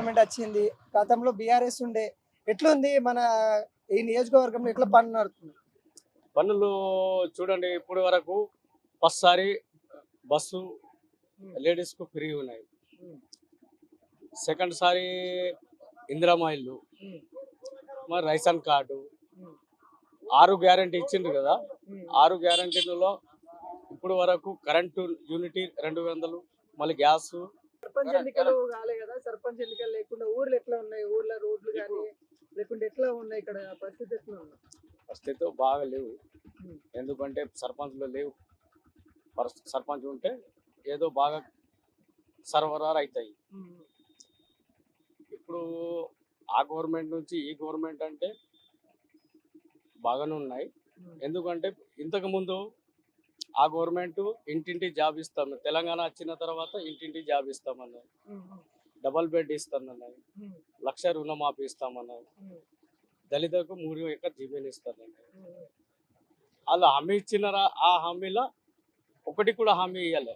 Government వచ్చింది. గతంలో BRS ఉండే. ఎట్లుంది మన ఈ నియోజకవర్గంలో ఎట్లా పని నడుస్తుంది పన్నులు చూడండి ఇప్పుడు వరకు ఫస్ట్ సారి బస్సు లేడీస్కు ఫ్రీ ఉన్నాయి. సెకండ్ సారి ఇందిరామా ఇల్లు. మరి రైషన్ కార్డు. ఆరు గ్యారంటీ ఇచ్చిండ్రు కదా? ఆరు గ్యారంటీలలో ఇప్పుడు వరకు కరెంటు యూనిటీ రెండు వందలు మళ్ళీ గ్యాస్ సర్పంచ్ ఎన్నికలు కాలే కదా సర్పంచ్ ఎన్నికలు లేకుండా ఊర్లు ఎట్లా ఉన్నాయి? ఊర్ల రోడ్లు కానీ లేకుంటే ఎట్లా ఉన్నాయి ఇక్కడ? పరిస్థితి ఎట్లా ఉంది? పరిస్థితి బాగా లేవు. ఎందుకంటే సర్పంచ్లు లేవు. సర్పంచ్ ఉంటే ఏదో బాగా సర్వరాలు అవుతాయి ఇప్పుడు ఆ గవర్నమెంట్ నుంచి ఈ గవర్నమెంట్ అంటే బాగానే ఉన్నాయి. ఎందుకంటే ఇంతకు ముందు ఆ గవర్నమెంట్ ఇంటింటి జాబ్ ఇస్తాం తెలంగాణ వచ్చిన తర్వాత ఇంటింటి జాబ్ ఇస్తామన్నారు డబల్ బెడ్ ఇస్తామన్నారు లక్ష రుణమాఫీ ఇస్తామన్నారు దళితులకు మూడు ఎకర్ జమీన్ ఇస్తారన్నారు వాళ్ళు హామీ ఇచ్చిన ఆ హామీలో ఒకటి కూడా హామీ ఇవ్వలే